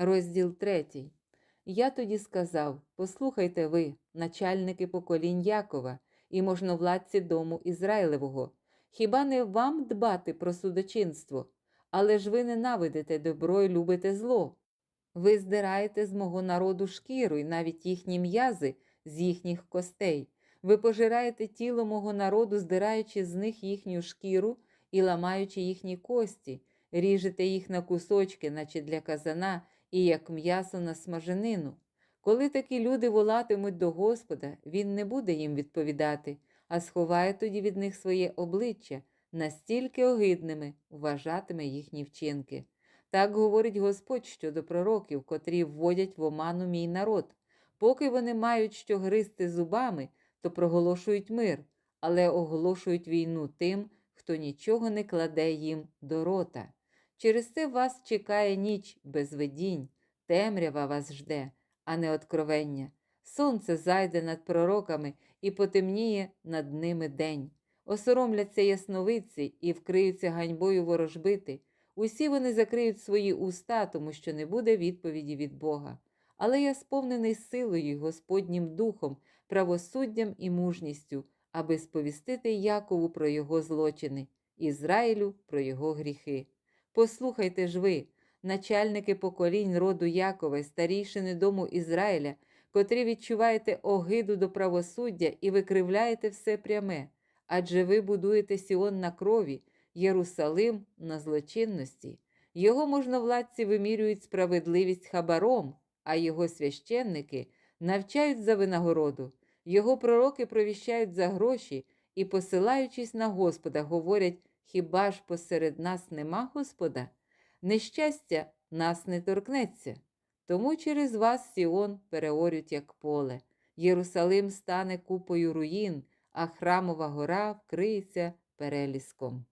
Розділ третій. Я тоді сказав: Послухайте ви, начальники поколінь Якова і можновладці дому Ізраїлевого, хіба не вам дбати про судочинство? Але ж ви ненавидите добро і любите зло. Ви здираєте з мого народу шкіру і навіть їхні м'язи з їхніх костей. Ви пожираєте тіло мого народу, здираючи з них їхню шкіру і ламаючи їхні кості, ріжете їх на кусочки, наче для казана, і як м'ясо на смаженину. Коли такі люди волатимуть до Господа, Він не буде їм відповідати, а сховає тоді від них своє обличчя, настільки огидними вважатиме їхні вчинки. Так говорить Господь щодо пророків, котрі вводять в оману мій народ. Поки вони мають що гризти зубами, то проголошують мир, але оголошують війну тим, хто нічого не кладе їм до рота. Через це вас чекає ніч без видінь, темрява вас жде, а не откровення. Сонце зайде над пророками і потемніє над ними день. Осоромляться ясновидці і вкриються ганьбою ворожбити. Усі вони закриють свої уста, тому що не буде відповіді від Бога. Але я сповнений силою Господнім духом, правосуддям і мужністю, аби сповістити Якову про його злочини, Ізраїлю про його гріхи. Послухайте ж ви, начальники поколінь роду Якова, й старійшини дому Ізраїля, котрі відчуваєте огиду до правосуддя і викривляєте все пряме, адже ви будуєте Сіон на крові, Єрусалим на злочинності. Його можновладці вимірюють справедливість хабаром, а його священники навчають за винагороду, його пророки провіщають за гроші і, посилаючись на Господа, говорять: хіба ж посеред нас нема Господа? Нещастя нас не торкнеться. Тому через вас Сіон переорють, як поле. Єрусалим стане купою руїн, а храмова гора вкриється переліском.